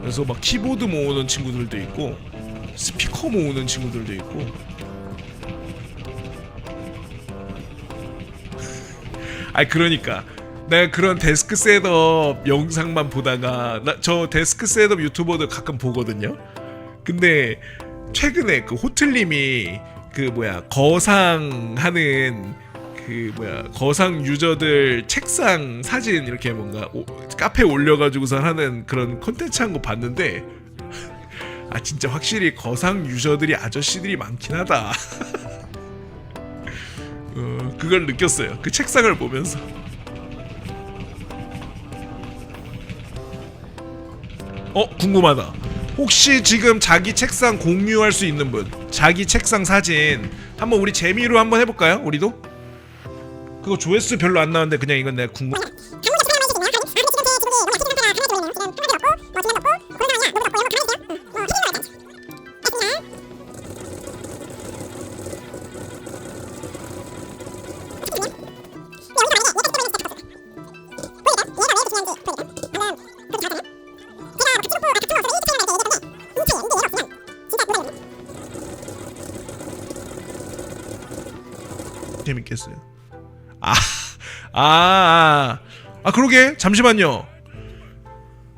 그래서 막 키보드 모으는 친구들도 있고 스피커 모으는 친구들도 있고 아 그러니까 내가 그런 데스크 셋업 영상만 보다가 나 저 데스크 셋업 유튜버들 가끔 보거든요. 근데 최근에 그 호틀님이 그 뭐야 거상하는 그 뭐야 거상 유저들 책상 사진 이렇게 뭔가 오, 카페 올려가지고서 하는 그런 콘텐츠 한 거 봤는데 아 진짜 확실히 거상 유저들이 아저씨들이 많긴 하다. 어, 그걸 느꼈어요. 그 책상을 보면서. 어 궁금하다. 혹시 지금 자기 책상 공유할 수 있는 분, 자기 책상 사진 한번 우리 재미로 한번 해볼까요? 우리도? 그거 조회수 별로 안 나왔는데 그냥 이건 내가 궁금. 재밌겠어요. 아, 아, 아, 아, 그러게 잠시만요.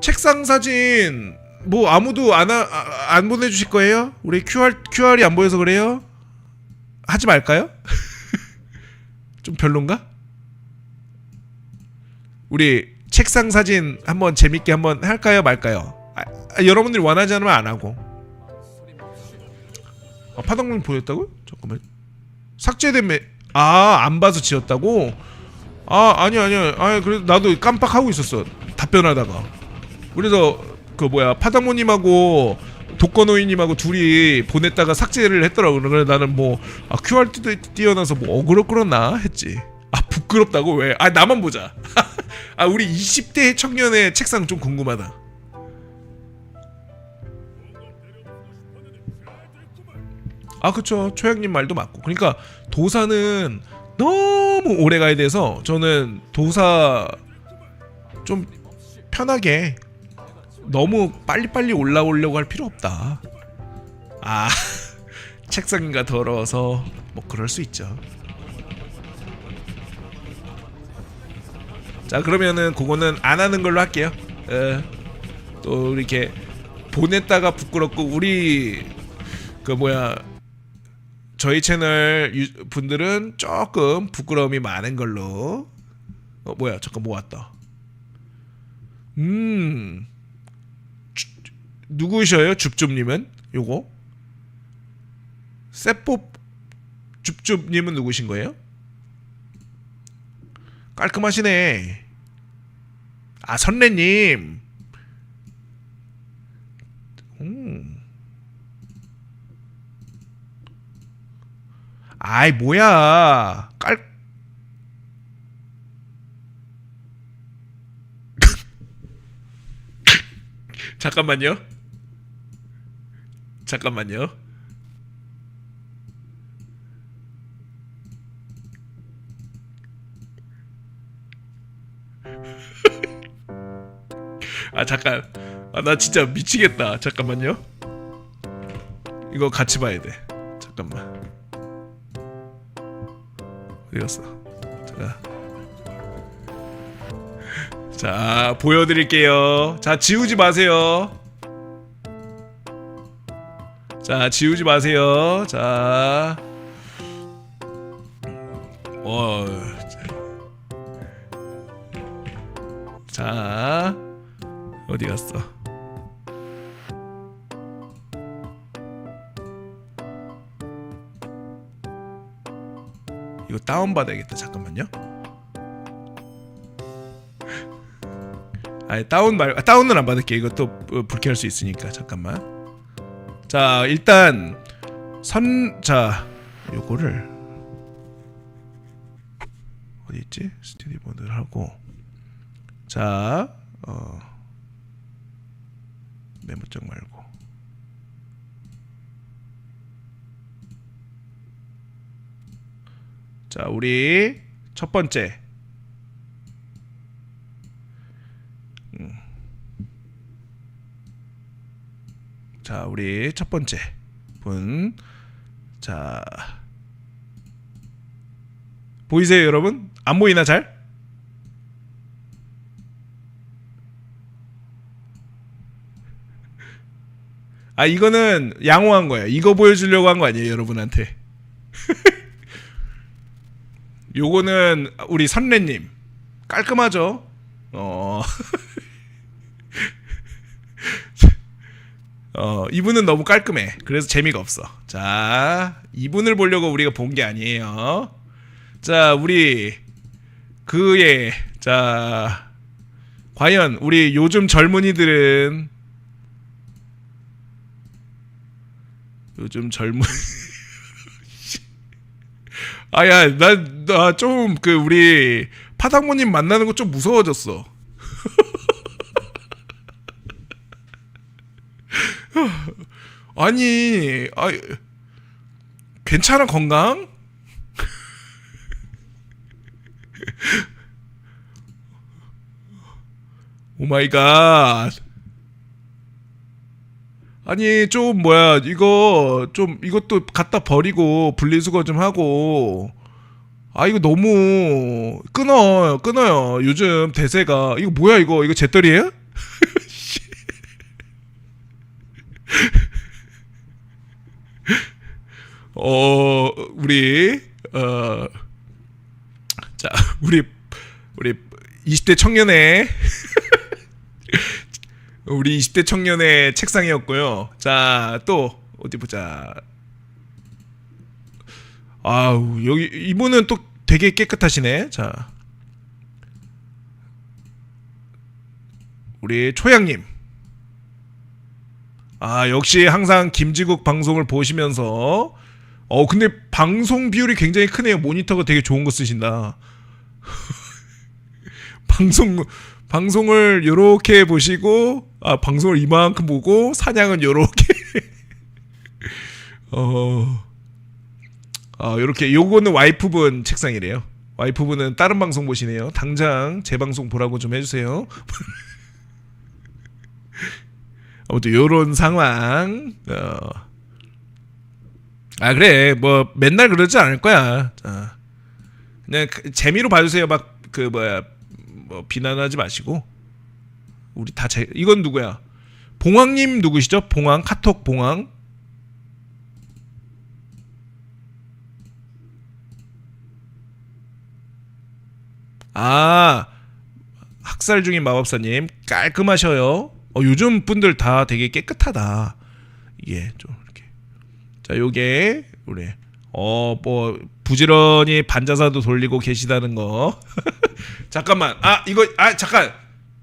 책상 사진 뭐 아무도 안, 하, 아, 안 보내주실 거예요? 우리 QR QR이 안 보여서 그래요? 하지 말까요? 좀 별론가? 우리 책상 사진 한번 재밌게 한번 할까요 말까요? 아, 아, 여러분들이 원하지 않으면 안 하고. 아, 파동문 보냈다고? 잠깐만. 삭제된 매... 아안 봐서 지웠다고? 아 아니 아니 아니 그래도 나도 깜빡하고 있었어. 답변하다가. 그래서 그 뭐야 파다모님하고 독거노이님하고 둘이 보냈다가 삭제를 했더라고. 그래 나는 뭐 아, QR 띄- 띄어놔서 뭐 어그로 끌었나 했지. 아 부끄럽다고? 왜? 아 나만 보자. 아 우리 20대 청년의 책상 좀 궁금하다. 아 그쵸. 초양님 말도 맞고. 그러니까 도사는 너무 오래 가야 돼서 저는 도사 좀 편하게 너무 빨리빨리 올라오려고 할 필요 없다. 아 책상인가 더러워서 뭐 그럴 수 있죠. 자 그러면은 그거는 안 하는 걸로 할게요. 에, 또 이렇게 보냈다가 부끄럽고 우리 그 뭐야 저희 채널 유- 분들은 조금 부끄러움이 많은 걸로. 어 뭐야 잠깐 뭐 왔다. 음 주- 누구셔요 줍줍님은 요거 세뽀 줍줍님은 누구신 거예요? 깔끔하시네. 아 선래님. 아이 뭐야. 깔. 잠깐만요. 잠깐만요. 아 잠깐. 아 나 진짜 미치겠다. 잠깐만요. 이거 같이 봐야 돼. 잠깐만 어디 갔어? 자, 자 보여드릴게요. 자 지우지 마세요. 자 지우지 마세요. 자, 어, 자 어디 갔어? 다운 받아야겠다. 잠깐만요. 아 다운 말 아, 다운은 안 받을게. 이것도 어, 불쾌할 수 있으니까 잠깐만. 자 일단 선자 요거를 어디 있지? 스튜디오 모드를 하고 자 어, 메모장 말고 자, 우리 첫 번째. 음. 자, 우리 첫 번째 분. 자. 보이세요, 여러분? 안 보이나 잘? 아, 이거는 양호한 거예요. 이거 보여주려고 한 거 아니에요, 여러분한테. 요거는 우리 선래님 깔끔하죠? 어. 어, 이분은 너무 깔끔해. 그래서 재미가 없어. 자, 이분을 보려고 우리가 본 게 아니에요. 자, 우리 그의 자 과연 우리 요즘 젊은이들은 요즘 젊은 아야 나 좀 그 우리 파당모님 만나는 거 좀 무서워졌어. 아니, 아 괜찮아 건강? 오 마이 갓. 아니 좀 뭐야 이거 좀 이것도 갖다 버리고 분리수거 좀 하고. 아 이거 너무 끊어 끊어요 요즘 대세가. 이거 뭐야 이거? 이거 재떨이에요? 어 우리 어자 우리 우리 20대 청년의 우리 20대 청년의 책상이었고요. 자, 또 어디 보자. 아우, 여기 이분은 또 되게 깨끗하시네. 자. 우리 초양님. 아, 역시 항상 김지국 방송을 보시면서 어, 근데 방송 비율이 굉장히 크네요. 모니터가 되게 좋은 거 쓰신다. 방송 방송을 요렇게 보시고 아 방송을 이만큼 보고 사냥은 요렇게 어. 아, 요렇게 요거는 와이프분 책상이래요. 와이프분은 다른 방송 보시네요. 당장 제 방송 보라고 좀 해주세요. 아무튼 요런 상황. 어. 아 그래 뭐 맨날 그러지 않을 거야. 자, 그냥 그 재미로 봐주세요. 막 그 뭐야 뭐 비난하지 마시고 우리 다 제, 이건 누구야? 봉황님 누구시죠? 봉황 카톡 봉황 아 학살 중인 마법사님 깔끔하셔요. 어, 요즘 분들 다 되게 깨끗하다. 이게 좀 이렇게 자 요게 우리 어 뭐 부지런히 반자사도 돌리고 계시다는 거. 잠깐만. 아 이거 아 잠깐.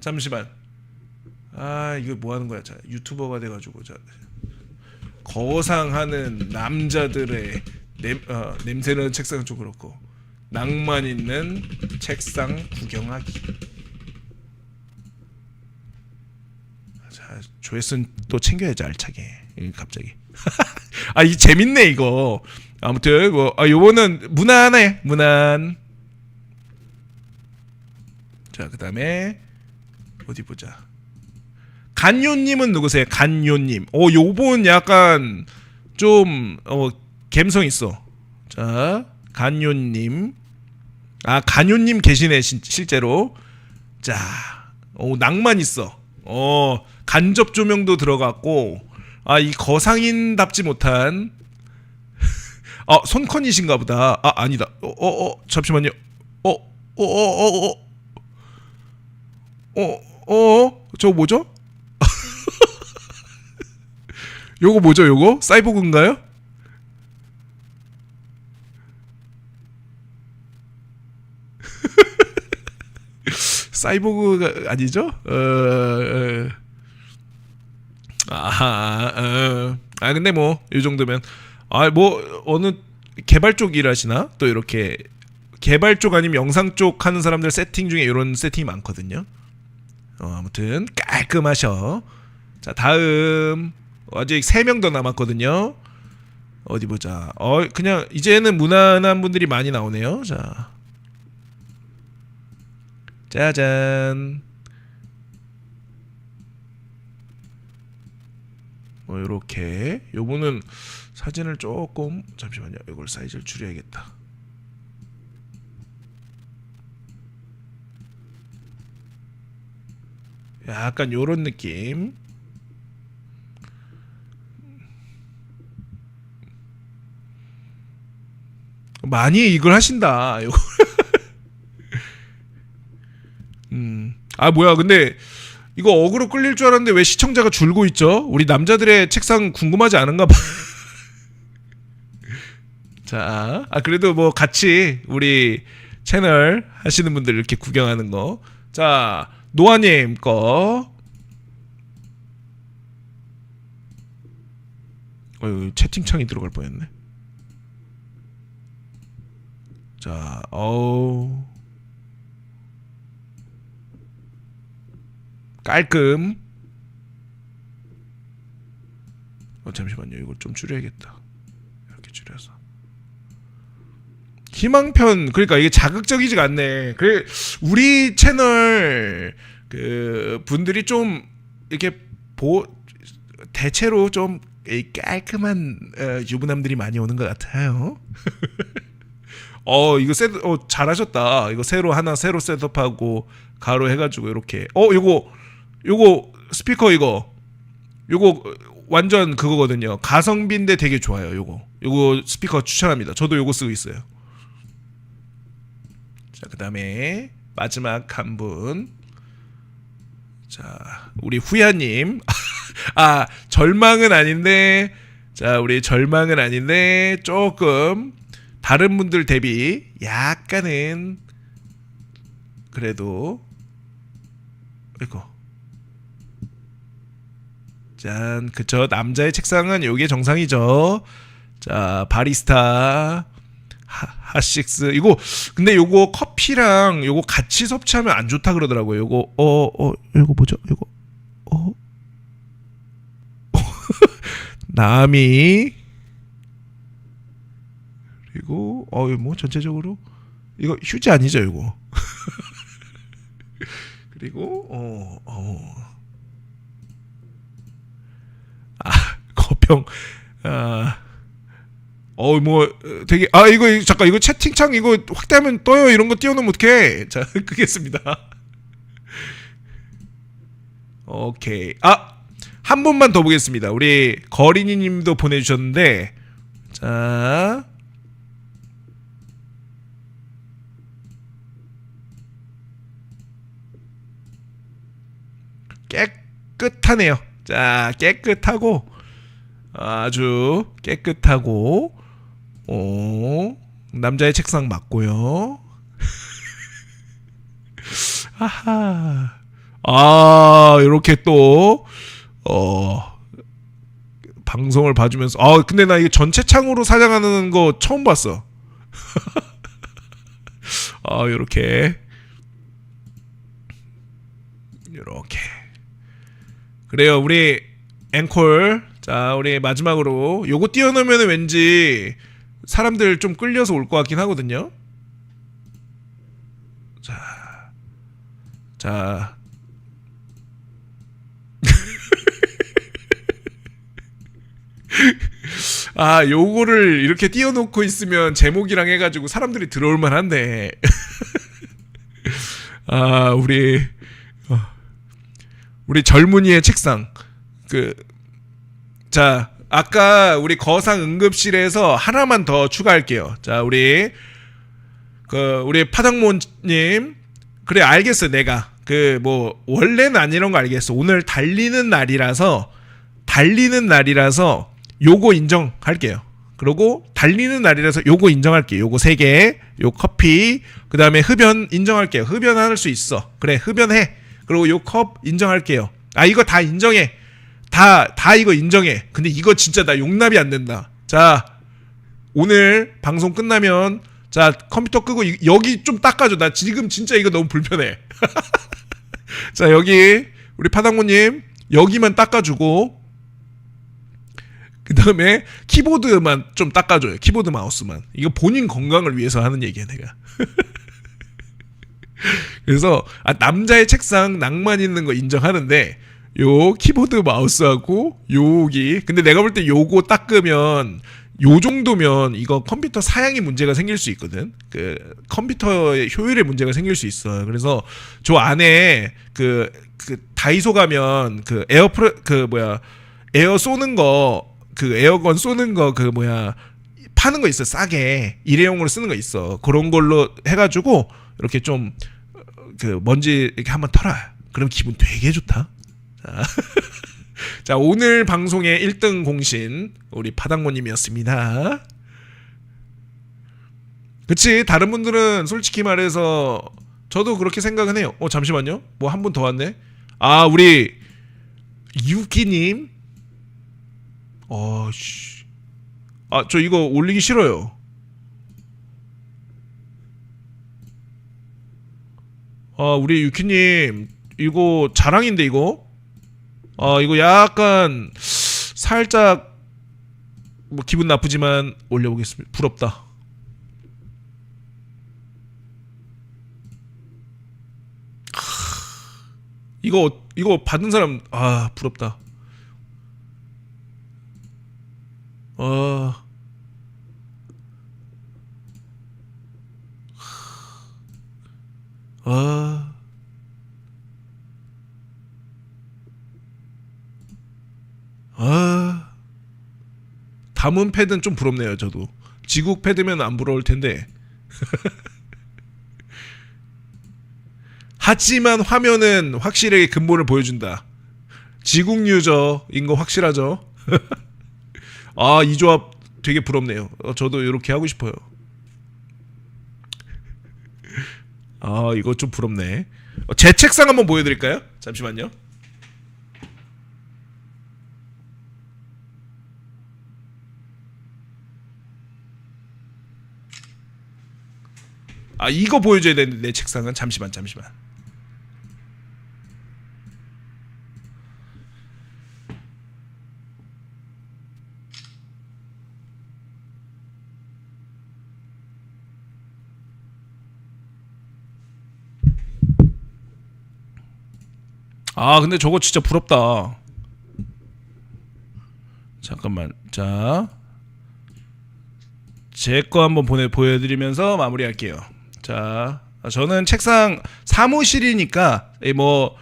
잠시만. 아 이거 뭐 하는 거야? 자 유튜버가 돼가지고 자 거상하는 남자들의 냄 어, 냄새나는 책상은 좀 그렇고 낭만 있는 책상 구경하기. 자 조회수 또 챙겨야지 알차게. 이 갑자기. 아 이 재밌네 이거. 아무튼 뭐 아, 요거는 무난해 무난. 자 그다음에 어디 보자. 간요님은 누구세요? 간요님. 어 요분 약간 좀 어, 감성 있어. 자 간요님. 아 간요님 계시네 신- 실제로. 자, 어, 낭만 있어. 어 간접 조명도 들어갔고 아 이 거상인답지 못한 아 손컨이신가 보다. 아 아니다. 어 어 어, 잠시만요. 어 어 어 어 어 어어 어, 어, 어, 저거 뭐죠? 요거 뭐죠, 요거? 사이보그인가요? 사이보그가 아니죠? 어, 어. 아하, 어. 아 근데 뭐 이 정도면 아 뭐 어느 개발 쪽 일하시나? 또 이렇게 개발 쪽 아니면 영상 쪽 하는 사람들 세팅 중에 이런 세팅이 많거든요. 어, 아무튼 깔끔하셔. 자 다음 아직 세명더 남았거든요. 어디 보자. 어 그냥 이제는 무난한 분들이 많이 나오네요. 자 짜잔. 어, 요렇게 요거는 사진을 조금 잠시만요. 이걸 사이즈를 줄여야겠다. 약간 요런 느낌. 많이 이걸 하신다. 요거. 음. 아 뭐야 근데 이거 어그로 끌릴 줄 알았는데 왜 시청자가 줄고 있죠? 우리 남자들의 책상 궁금하지 않은가 봐. 자, 아 그래도 뭐 같이 우리 채널 하시는 분들 이렇게 구경하는 거. 자, 노아님 거. 어유 채팅창이 들어갈 뻔했네. 자, 어우. 깔끔. 어 잠시만요. 이걸 좀 줄여야겠다. 이렇게 줄여서. 희망편 그러니까 이게 자극적이지가 않네. 그래 우리 채널 그 분들이 좀 이렇게 보 대체로 좀이 깔끔한 어, 유부남들이 많이 오는 것 같아요. 어 이거 셋, 어 잘하셨다. 이거 새로 하나 새로 셋업하고 가로 해가지고 이렇게. 어 요거 요거 스피커 이거 요거 완전 그거거든요. 가성비인데 되게 좋아요. 요거 요거 스피커 추천합니다. 저도 요거 쓰고 있어요. 자 그다음에 마지막 한 분. 자 우리 후야님. 아 절망은 아닌데 자 우리 절망은 아닌데 조금 다른 분들 대비 약간은 그래도 이거. 짠. 그쵸. 남자의 책상은 요게 정상이죠. 자 바리스타 하, 하식스. 이거 근데 요거 커피랑 요거 같이 섭취하면 안 좋다 그러더라고요. 요거 어어 요거 뭐죠? 요거 어? 남이 그리고 어뭐 전체적으로 이거 휴지 아니죠 이거 그리고 어 어. 아 거평 아 어, 뭐, 되게, 아, 이거, 잠깐, 이거 채팅창 이거 확대하면 떠요. 이런 거 띄워놓으면 어떡해. 자, 끄겠습니다. 오케이. 아! 한 번만 더 보겠습니다. 우리 거린이 님도 보내주셨는데, 자. 깨끗하네요. 자, 깨끗하고, 아주 깨끗하고, 오, 남자의 책상 맞고요. 하하. 아, 이렇게 또, 어, 방송을 봐주면서, 아, 근데 나 이게 전체 창으로 사장하는 거 처음 봤어. 아, 요렇게. 요렇게. 그래요, 우리 앵콜. 자, 우리 마지막으로 요거 띄워놓으면 왠지 사람들 좀 끌려서 올 것 같긴 하거든요. 자, 자. 아, 요거를 이렇게 띄워놓고 있으면 제목이랑 해가지고 사람들이 들어올 만한데. 아, 우리, 어, 우리 젊은이의 책상. 그, 자, 아까 우리 거상 응급실에서 하나만 더 추가할게요. 자, 우리 그 우리 파당모님 그래 알겠어 내가 그 뭐 원래는 안 이런 거 알겠어. 오늘 달리는 날이라서 달리는 날이라서 요거 인정할게요. 그리고 달리는 날이라서 요거 인정할게요. 요거 세 개, 요 커피, 그 다음에 흡연 인정할게요. 흡연할 수 있어. 그래 흡연해. 그리고 요 컵 인정할게요. 아 이거 다 인정해. 다, 다 이거 인정해. 근데 이거 진짜 나 용납이 안 된다. 자, 오늘 방송 끝나면, 자, 컴퓨터 끄고, 이- 여기 좀 닦아줘. 나 지금 진짜 이거 너무 불편해. 자, 여기, 우리 파당모님, 여기만 닦아주고, 그 다음에 키보드만 좀 닦아줘요. 키보드 마우스만. 이거 본인 건강을 위해서 하는 얘기야, 내가. 그래서, 아, 남자의 책상 낭만 있는 거 인정하는데, 요 키보드 마우스하고 요기 근데 내가 볼 때 요거 닦으면 요 정도면 이거 컴퓨터 사양이 문제가 생길 수 있거든. 그 컴퓨터의 효율에 문제가 생길 수 있어요. 그래서 저 안에 그, 그 다이소 가면 그 에어프레 그 뭐야 에어 쏘는 거 그 에어건 쏘는 거 그 뭐야 파는 거 있어 싸게. 일회용으로 쓰는 거 있어. 그런 걸로 해가지고 이렇게 좀 그 먼지 이렇게 한번 털어 그럼 기분 되게 좋다. 자, 자 오늘 방송의 1등 공신 우리 파당모님이었습니다. 그치? 다른 분들은 솔직히 말해서 저도 그렇게 생각은 해요. 어 잠시만요. 뭐 한 분 더 왔네. 아 우리 유기님. 어씨 아 저 이거 올리기 싫어요. 아 우리 유키님 이거 자랑인데 이거? 아 이거 약간 살짝 뭐 기분 나쁘지만 올려보겠습니다. 부럽다. 이거 이거 받은 사람 아 부럽다. 어 아. 아. 담은 패드는 좀 부럽네요, 저도. 지국 패드면 안 부러울 텐데. 하지만 화면은 확실하게 근본을 보여준다. 지국 유저인 거 확실하죠? 아, 이 조합 되게 부럽네요. 어, 저도 이렇게 하고 싶어요. 아 이거 좀 부럽네. 어, 제 책상 한번 보여드릴까요? 잠시만요. 아 이거 보여줘야 되는데 내 책상은 잠시만 잠시만. 아 근데 저거 진짜 부럽다. 잠깐만 자. 제 거 한번 보내 보여드리면서 마무리할게요. 자, 저는 책상 사무실이니까 이뭐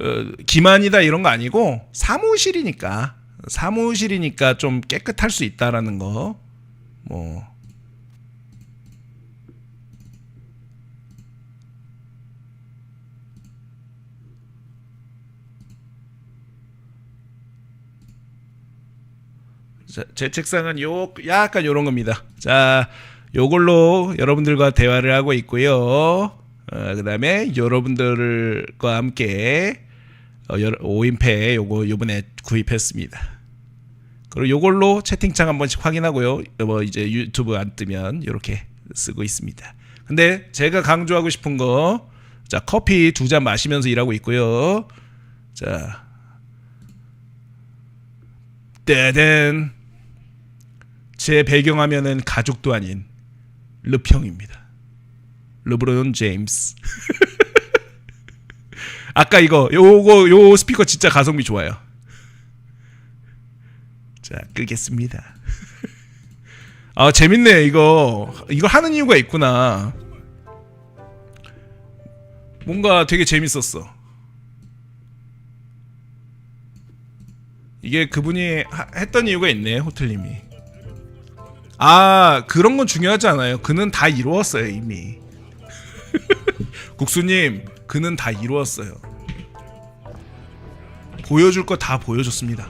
어, 기만이다 이런 거 아니고 사무실이니까 사무실이니까 좀 깨끗할 수 있다라는 거. 뭐 자, 제 책상은 요 약간 요런 겁니다. 자, 요걸로 여러분들과 대화를 하고 있고요. 어, 그다음에 여러분들과 함께 어, 5인패 요거 요번에 구입했습니다. 그리고 요걸로 채팅창 한 번씩 확인하고요. 뭐 이제 유튜브 안 뜨면 이렇게 쓰고 있습니다. 근데 제가 강조하고 싶은 거, 자 커피 두 잔 마시면서 일하고 있고요. 자, 따단 제 배경화면은 가족도 아닌 르평입니다. 르브론 제임스. 아까 이거 요거 요 스피커 진짜 가성비 좋아요. 자 끄겠습니다. 아 재밌네 이거 이거 하는 이유가 있구나. 뭔가 되게 재밌었어. 이게 그분이 하- 했던 이유가 있네 호텔님이. 아 그런 건 중요하지 않아요. 그는 다 이루었어요 이미. 국수님 그는 다 이루었어요. 보여줄 거 다 보여줬습니다.